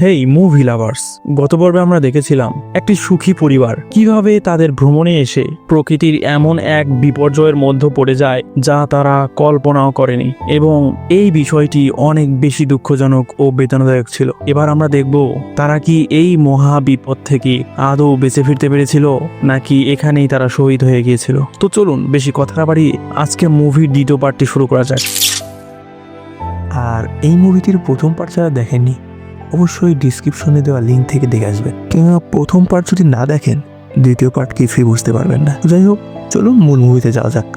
হেই movie lovers গত পর্বে আমরা দেখেছিলাম একটি সুখী পরিবার। কীভাবে তাদের ভ্রমণে এসে প্রকৃতির এমন এক বিপর্যয়ের মধ্যে পড়ে যায়, যা তারা কল্পনাও করেনি। এবং এই বিষয়টি অনেক বেশি দুঃখজনক ও বেদনাদায়ক ছিল। এবার আমরা দেখব, তারা কি এই মহা বিপদ থেকে আদৌ বেঁচে ফিরতে পেরেছিল, নাকি এখানেই তারা শহীদ হয়ে গিয়েছিল? তো চলুন, বেশি কথা না বাড়িয়ে আজকে মুভির দ্বিতীয় পার্টটি শুরু করা যাক। আর এই মুভিটির প্রথম পার্ট যারা দেখেননি অবশ্যই ডিসক্রিপশনে দেওয়া লিঙ্ক থেকে দেখে আসবেন কিংবা প্রথম পার্ট যদি না দেখেন, দ্বিতীয় পার্ট কিছুই বুঝতে পারবেন না। যাই হোক, চলুন মূল মুভিতে যাওয়া যাক।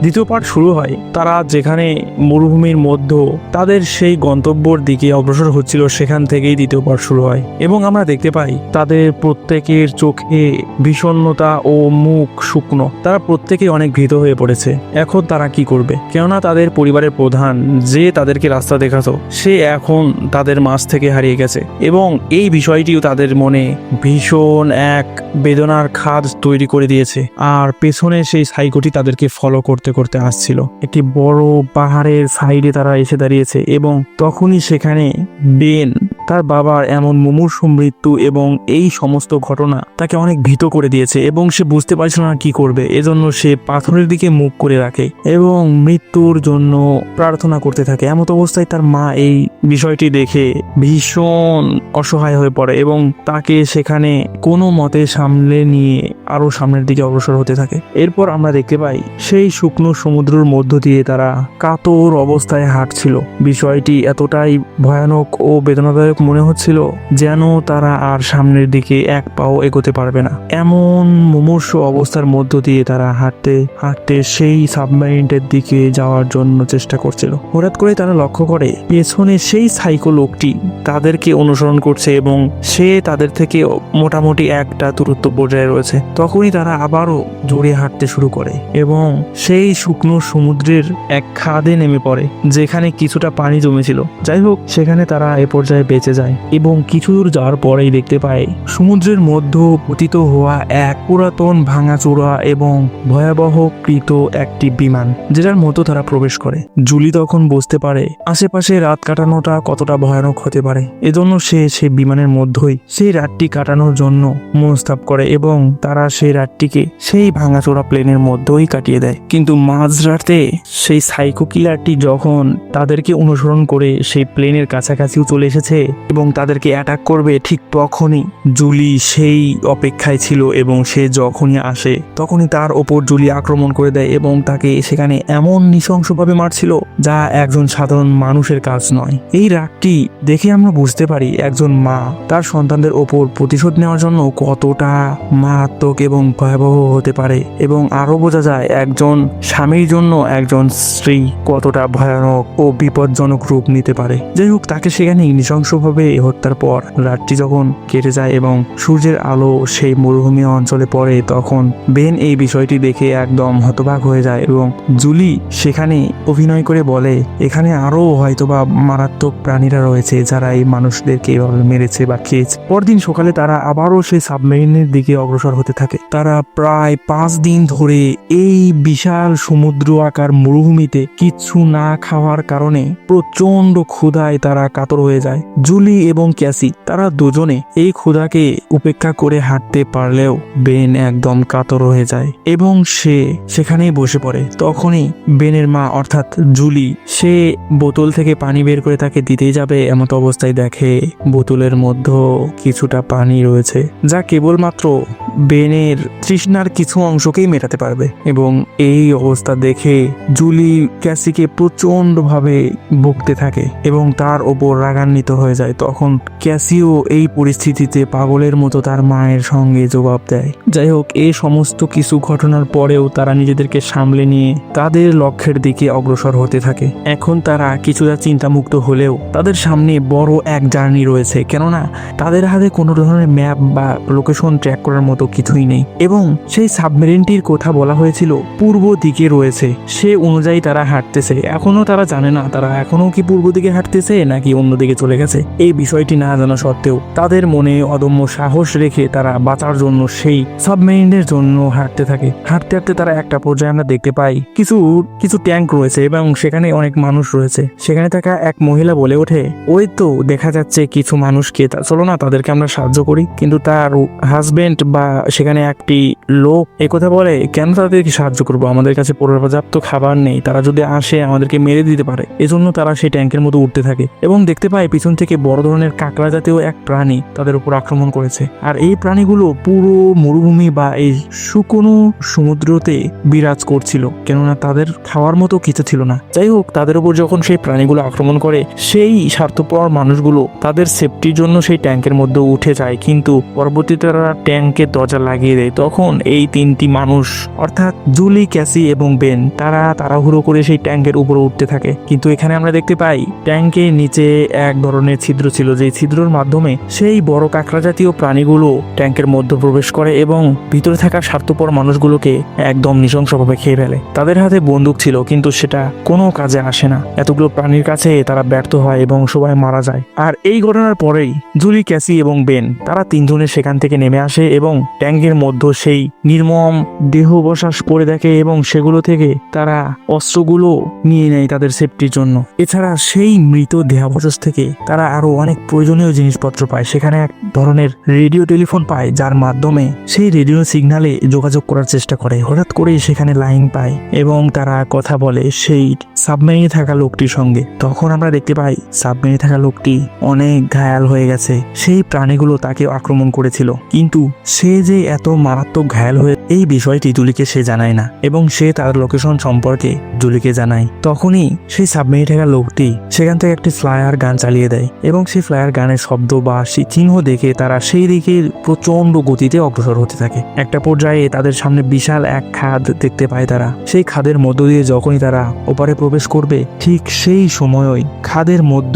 দ্বিতীয় পার্ট শুরু হয়। তারা যেখানে মরুভূমির মধ্য, তাদের সেই গন্তব্যর দিকে অগ্রসর হচ্ছিল, সেখান থেকেই দ্বিতীয় পার্ট শুরু হয়। এবং আমরা দেখতে পাই, তাদের প্রত্যেকের চোখে বিষণ্ণতা ও মুখ শুকনো। তারা প্রত্যেকেই অনেক ভীত হয়ে পড়েছে। এখন তারা কি করবে? কেননা তাদের পরিবারের প্রধান যে তাদেরকে রাস্তা দেখাতো, সে এখন তাদের মাঝ থেকে হারিয়ে গেছে। এবং এই বিষয়টিও তাদের মনে ভীষণ এক বেদনার খাদ তৈরি করে দিয়েছে। আর পেছনে সেই সাইকোটি তাদেরকে ফলো করতে করতে করতে আসছিল। একটি বড় পাহাড়ের সাইডে তারা এসে দাঁড়িয়েছে এবং তখনই সেখানে বেন, তার বাবার এমন মুমূর্ষু মৃত্যু এবং এই সমস্ত ঘটনা তাকে অনেক ভীত করে দিয়েছে এবং সে বুঝতে পারছিল না কি করবে। এজন্য সে পাথরের দিকে মুখ করে রাখে এবং মৃত্যুর জন্য প্রার্থনা করতে থাকে। এমত অবস্থায় তার মা এই বিষয়টি দেখে ভীষণ অসহায় হয়ে পড়ে এবং তাকে সেখানে কোনো মতে সামলে নিয়ে আরও সামনের দিকে অগ্রসর হতে থাকে। এরপর আমরা দেখতে পাই, সেই শুকনো সমুদ্রের মধ্য দিয়ে তারা কাতর অবস্থায় হাঁটছিল। বিষয়টি এতটাই ভয়ানক ও বেদনাদায়ক মনে হচ্ছিল যেন তারা আর সামনের দিকে এক পাও এগোতে পারবে না। এমন মুমূর্ষ অবস্থার মধ্য দিয়ে তারা হাঁটতে হাঁটতে সেই সাবমেরিনটার দিকে যাওয়ার জন্য চেষ্টা করছিল। হঠাৎ করে তারা লক্ষ্য করে, পেছনে সেই সাইকো লোকটি তাদেরকে অনুসরণ করছে এবং সে তাদের থেকে মোটামুটি একটা দূরত্ব বজায় রয়েছে। তখনই তারা আবারও জোরে হাঁটতে শুরু করে এবং সেই শুকনো সমুদ্রের এক খাদে নেমে পড়ে, যেখানে কিছুটা পানি জমেছিল। যাই হোক, সেখানে তারা এ পর্যায়ে বেঁচে যায় এবং কিছু দূর যাওয়ার পরেই দেখতে পায়, সমুদ্রের মধ্যে পতিত হওয়া এক পুরাতন ভাঙাচোরা এবং ভয়াবহ কৃত একটি বিমান, যেটার মতো তারা প্রবেশ করে। জুলি তখন বুঝতে পারে, আশেপাশে রাত কাটানোটা কতটা ভয়ানক হতে পারে। এজন্য সে সেই বিমানের মধ্যেই সেই রাতটি কাটানোর জন্য মনস্তাপ করে এবং তারা সেই রাতটিকে সেই ভাঙাচোরা প্লেনের মধ্যেই কাটিয়ে দেয়। কিন্তু মাঝরাতে সেই সাইকো কিলারটি যখন তাদেরকে অনুসরণ করে সেই প্লেনের কাছাকাছিও চলে এসেছে এবং তাদেরকে অ্যাটাক করবে ঠিক তখনই জুলি সেই অপেক্ষায় ছিল এবং সে যখনই আসে তখনই তার ওপর জুলি আক্রমণ করে দেয় এবং তাকে সেখানে এমন নৃশংসভাবে মারছিল যা একজন সাধারণ মানুষের কাজ নয়। এই রাগটি দেখে আমরা বুঝতে পারি একজন মা তার সন্তানদের ওপর প্রতিশোধ নেওয়ার জন্য কতটা মারাত্মক এবং ভয়াবহ হতে পারে এবং আরও বোঝা যায় একজন স্বামীর জন্য একজন স্ত্রী কতটা ভয়ানক ও বিপজ্জনক রূপ নিতে পারে। যাই হোক, তাকে সেখানে নৃশংসভাবে হত্যার পর রাতটি যখন কেটে যায় এবং সূর্যের আলো সেই মরুভূমি অঞ্চলে পড়ে, তখন বেন এই বিষয়টি দেখে একদম হতবাক হয়ে যায় এবং জুলি সেখানে অভিনয় করে বলে, এখানে আরও হয়তোবা মারাত্মক প্রাণীরা রয়েছে যারা এই মানুষদেরকে এভাবে মেরেছে বা খেয়েছে। পরদিন সকালে তারা আবারও সেই সাবমেরিনের দিকে অগ্রসর হতে থাকে। তারা প্রায় পাঁচ দিন ধরে এই বিশাল সমুদ্র আকার মরুভূমিতে কিচ্ছু না খাওয়ার কারণে প্রচণ্ড ক্ষুধায় তারা কাতর হয়ে যায়। জুলি এবং ক্যাসি, তারা দুজনে এই ক্ষুধাকে উপেক্ষা করে হাঁটতে পারলেও বেন একদম কাতর হয়ে যায় এবং সে সেখানেই বসে পড়ে। তখনই বেনের মা, অর্থাৎ জুলি, সে বোতল থেকে পানি বের করে তাকে দিতেই যাবে এমত অবস্থায় দেখে বোতলের মধ্যে কিছুটা পানি রয়েছে, যা কেবলমাত্র বেনের তৃষ্ণার কিছু অংশকেই মেটাতে পারবে এবং এই অবস্থা দেখে জুলি ক্যাসিকে প্রচন্ডভাবে বকতে থাকে এবং তার ওপর রাগান্বিত হয়ে যায়। তখন ক্যাসিও এই পরিস্থিতিতে পাগলের মতো তার মায়ের সঙ্গে জবাব দেয়। যাই হোক এই সমস্ত কিছু ঘটনার পরেও তারা নিজেদেরকে সামলে নিয়ে তাদের লক্ষ্যের দিকে অগ্রসর হতে থাকে। এখন তারা কিছুটা চিন্তামুক্ত হলেও তাদের সামনে বড় এক জার্নি রয়েছে। কেননা তাদের হাতে কোনো ধরনের ম্যাপ বা লোকেশন ট্র্যাক করার মতো কিছুই নেই এবং সেই সাবমেরিনটির কথা বলা হয়েছিল, পূর্ব দিকে রয়েছে। সে অনুযায়ী তারা হাঁটতেছে। এখনও তারা জানে না, তারা এখনও কি পূর্ব দিকে হাঁটতেছে নাকি অন্যদিকে চলে গেছে? এই বিষয়টি না জানা সত্ত্বেও তাদের মনে অদম্য সাহস রেখে তারা বাঁচার জন্য সেই সাবমেরিনের জন্য হাঁটতে থাকে। হাঁটতে হাঁটতে তারা একটা পর্যায়ে আমরা দেখতে পাই, কিছু কিছু ট্যাঙ্ক রয়েছে এবং সেখানে অনেক মানুষ রয়েছে। সেখানে থাকা এক মহিলা বলে ওঠে, ওই তো, দেখা যাচ্ছে কিছু মানুষকে, চলো না তাদেরকে আমরা সাহায্য করি। কিন্তু তার হাজবেন্ড বা সেখানে একটি লোক একথা বলে, কেন তাদেরকে সাহায্য করব? আমাদের কাছে পর্যাপ্ত খাবার নেই। তারা যদি আসে, আমাদেরকে মেরে দিতে পারে। এজন্য তারা সেই ট্যাঙ্কের মতো উঠতে থাকে এবং দেখতে পায় পিছন থেকে বড় ধরনের কাঁকড়া জাতীয় এক প্রাণী তাদের উপর আক্রমণ করেছে। আর এই প্রাণীগুলো পুরো মরুভূমি বা এই শুকনো সমুদ্রতে বিরাজ করছিল, কেননা তাদের খাওয়ার মতো কিছু ছিল না। যাই হোক, তাদের উপর যখন সেই প্রাণীগুলো আক্রমণ করে, সেই স্বার্থপর মানুষগুলো তাদের সেফটির জন্য সেই ট্যাঙ্কের মধ্যে উঠে যায়। কিন্তু পরবর্তীতে তারা ট্যাঙ্কের দরজা লাগিয়ে দেয়, তখন এই তিনটি মানুষ, অর্থাৎ জুলি, ক্যাসি এবং বেন, তারা তাড়াহুড়ো করে সেই ট্যাঙ্কের উপরে উঠতে থাকে। কিন্তু এখানে আমরা দেখতে পাই ট্যাঙ্কের নিচে এক ধরনের ছিদ্র ছিল যে ছিদ্রর মাধ্যমে সেই বড় কাঁকড়া জাতীয় প্রাণীগুলো ট্যাঙ্কের মধ্যে প্রবেশ করে এবং ভিতরে থাকা স্বার্থপর মানুষগুলোকে একদম নৃশংসভাবে খেয়ে ফেলে। তাদের হাতে বন্দুক ছিল, কিন্তু সেটা কোনো কাজে আসে না। এতগুলো প্রাণীর কাছে তারা ব্যর্থ হয় এবং সবাই মারা যায়। আর এই ঘটনার পরেই জুলি, ক্যাসি এবং বেন, তারা তিনজনে সেখান থেকে নেমে আসে এবং ট্যাঙ্কের মধ্যে সেই নির্মম দেহ বসাস করে দেখে এবং সেগুলো থেকে তারা অস্ত্রগুলো নিয়ে নেয় তাদের সেফটির জন্য। এছাড়া সেই মৃত দেহাবশেষ থেকে তারা আরও অনেক প্রয়োজনীয় জিনিসপত্র পায়। সেখানে এক ধরনের রেডিও টেলিফোন পায়, যার মাধ্যমে সেই রেডিও সিগনালে যোগাযোগ করার চেষ্টা করে। হঠাৎ করেই সেখানে লাইন পায় এবং তারা কথা বলে সেই সাবমেরিনে থাকা লোকটির সঙ্গে। তখন আমরা দেখতে পাই সাবমেরিনে থাকা লোকটি অনেক ঘায়াল হয়ে গেছে। সেই প্রাণীগুলো তাকে আক্রমণ করেছিল। কিন্তু সে যে এত মারাত্মক ঘায়াল হয়ে এই বিষয়টি জুলিকে সে জানায় না, এবং সে তার লোকেশন সম্পর্কে জুলিকে জানায়। তখনই সেই সাবমেরিনে থাকা লোকটি সেখান থেকে একটি ফ্লায়ার গান চালিয়ে দেয়, এবং সেই ফ্লায়ার গানের শব্দ বা সেই চিহ্ন দেখে তারা সেই দিকে প্রচণ্ড গতিতে অগ্রসর হতে থাকে। একটা পর্যায়ে তাদের সামনে বিশাল এক খাদ দেখতে পায় তারা। সেই খাদের মধ্য দিয়ে যখনই তারা ওপারে প্রবেশ করবে, ঠিক সেই সময়ই খাদের মধ্য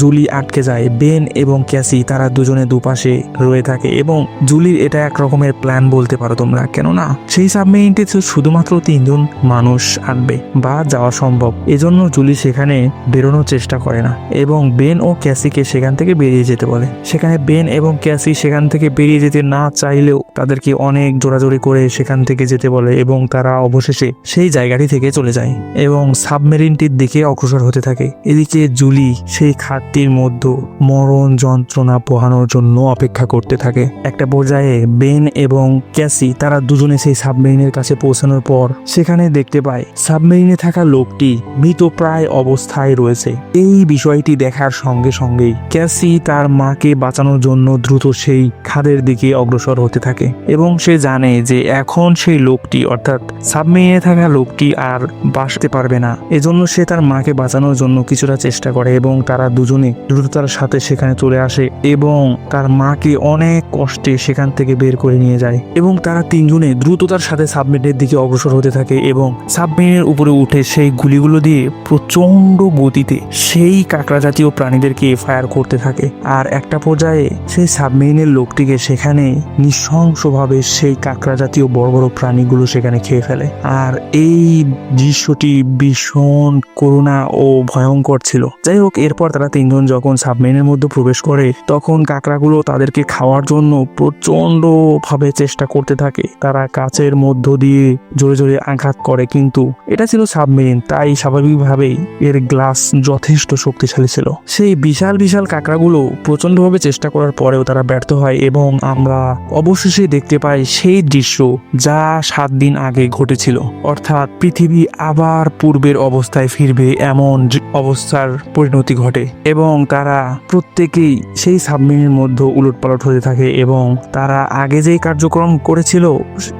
জুলি আটকে যায়। বেন এবং ক্যাসি তারা দুজনে দুপাশে রয়ে থাকে, এবং জুলির এটা এক রকমের প্ল্যান বলতে পারো তোমরা। কেননা সেই সাবমেরিনটিতে শুধুমাত্র তিনজন মানুষ আনবে বা যাওয়া সম্ভব। এজন্য জুলি সেখানে বেরোনোর চেষ্টা করে না এবং বেন ও ক্যাসিকে সেখান থেকে বেরিয়ে যেতে বলে। সেখানে বেন এবং ক্যাসি সেখান থেকে বেরিয়ে যেতে না চাইলেও তাদেরকে অনেক জোরাজোরি করে সেখান থেকে যেতে বলে এবং তারা অবশেষে সেই জায়গাটি থেকে চলে যায় এবং সাবমেরিনটির দিকে অগ্রসর হতে থাকে। এদিকে জুলি সেই খাতটির মধ্যে মরণ যন্ত্রণা পোহানোর জন্য অপেক্ষা করতে থাকে। একটা পর্যায়ে বেন এবং ক্যাসি তারা দুজনে সেই সাবমেরিনের কাছে পৌঁছানোর পর সেখানে দেখতে পায় সাবমেরিনে থাকা লোকটি মৃত প্রায় অবস্থায় রয়েছে। এই বিষয়টি দেখার সঙ্গে সঙ্গেই ক্যাসি তার মাকে বাঁচানোর জন্য দ্রুত সেই খাদের দিকে অগ্রসর হতে থাকে এবং সে জানে যে এখন সেই লোকটি, অর্থাৎ সাবমেরিনে থাকা লোকটি আর বাঁচতে পারবে না। এজন্য সে তার মাকে বাঁচানোর জন্য কিছুটা চেষ্টা করে এবং তারা দুজনে দ্রুততার সাথে সেখানে চলে আসে এবং তার মাকে অনেক কষ্টে সেখান থেকে বের করে নিয়ে যায় এবং তারা তিনজনে দ্রুততার সাথে সাবমেরিনের দিকে অগ্রসর হতে থাকে এবং সাবমেরিনের উপরে উঠে সেই গুলিগুলো দিয়ে প্রচণ্ড গতিতে সেই কাঁকড়া জাতীয় প্রাণীদেরকে ফায়ার করতে থাকে। আর একটা পর্যায়ে সেই সাবমেরিনের লোকটিকে সেখানে নৃশংসভাবে সেই কাঁকড়া জাতীয় বড় বড় প্রাণীগুলো সেখানে খেয়ে ফেলে। আর এই দৃশ্যটি ভীষণ করুণা ও ভয়ঙ্কর ছিল। যাই হোক, এরপর তারা তিনজন যখন সাবমেরিনের মধ্যে প্রবেশ করে, তখন কাঁকড়াগুলো তাদেরকে খাওয়ার জন্য প্রচণ্ড ভাবে চেষ্টা করতে থাকে। তারা কাচের মধ্য দিয়ে জোরে জোরে আঘাত করে, কিন্তু এটা ছিল সাবমেরিন, তাই স্বাভাবিকভাবেই এর গ্লাস যথেষ্ট শক্তিশালী ছিল। সেই বিশাল বিশাল কাঁকড়াগুলো প্রচন্ডভাবে চেষ্টা করার পরেও তারা ব্যর্থ হয় এবং আমরা অবশেষে দেখতে পাই সেই দৃশ্য যা সাত দিন আগে ঘটেছিল। অর্থাৎ পৃথিবী আবার পূর্বের অবস্থায় ফিরবে এমন অবস্থার পরিণতি ঘটে এবং তারা প্রত্যেকেই সেই সাবমেরিনের মধ্যে উলটপালট হতে থাকে এবং তারা আগে যেই কার্যক্রম করেছিল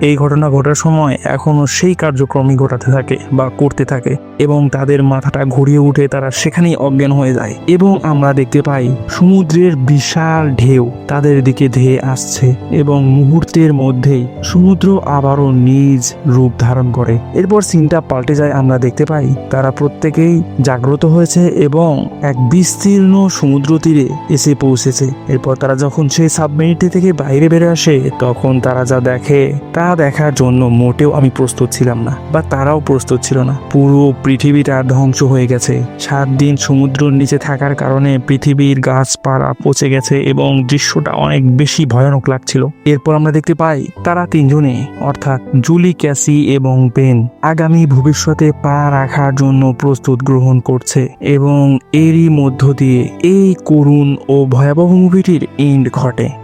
এই ঘটনা ঘটার সময় এখনও সেই কার্যক্রমই ঘটাতে থাকে বা করতে থাকে এবং তাদের মাথাটা ঘুরিয়ে উঠে তারা সেখানেই অজ্ঞান হয়ে যায় এবং আমরা দেখতে পাই সমুদ্রের বিশাল ঢেউ তাদের দিকে ধেয়ে আসছে এবং মুহূর্তের মধ্যেই সমুদ্র আবারও নিজ রূপ ধারণ করে। এরপর সিনটা পাল্টে যায়, আমরা দেখতে পাই তারা প্রত্যেকেই জাগ্রত হয়েছে এবং এক বিস্তীর্ণ সমুদ্র তীরে এসে পৌঁছেছে। এরপর তারা যখন সেই সাবমেরিনটি থেকে বাইরে বেরো আসে, তখন তারা যা দেখে তা দেখার জন্য মোটেও আমি প্রস্তুত ছিলাম না, বা তারাও প্রস্তুত ছিল না। পুরো পৃথিবীটা ধ্বংস হয়ে গেছে। সাত দিন সমুদ্রের নিচে থাকার কারণে পৃথিবীর গাছপালা পচে গেছে এবং দৃশ্যটা অনেক বেশি ভয়ানক লাগছিল। এরপর আমরা দেখতে পাই তারা তিনজনে, অর্থাৎ জুলি, ক্যাসি এবং বেন, আগামী ভবিষ্যতে পা রাখার জন্য প্রস্তুত গ্রহণ করছে এবং এরই মধ্য দিয়ে এই করুণ ও ভয়াবহ মুভিটির এন্ড ঘটে।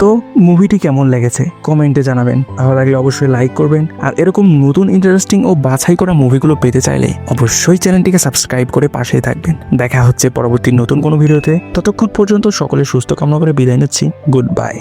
তো মুভিটি কেমন লেগেছে? কমেন্টে জানাবেন। ভালো লাগলে অবশ্যই লাইক করবেন। আর এরকম নতুন ইন্টারেস্টিং ও বাছাই করা মুভিগুলো পেতে চাইলে অবশ্যই চ্যানেলটিকে সাবস্ক্রাইব করে পাশেই থাকবেন। দেখা হচ্ছে পরবর্তী নতুন কোনো ভিডিওতে। ততক্ষণ পর্যন্ত সকলে সুস্থ কামনা করে বিদায় নিচ্ছি। Good bye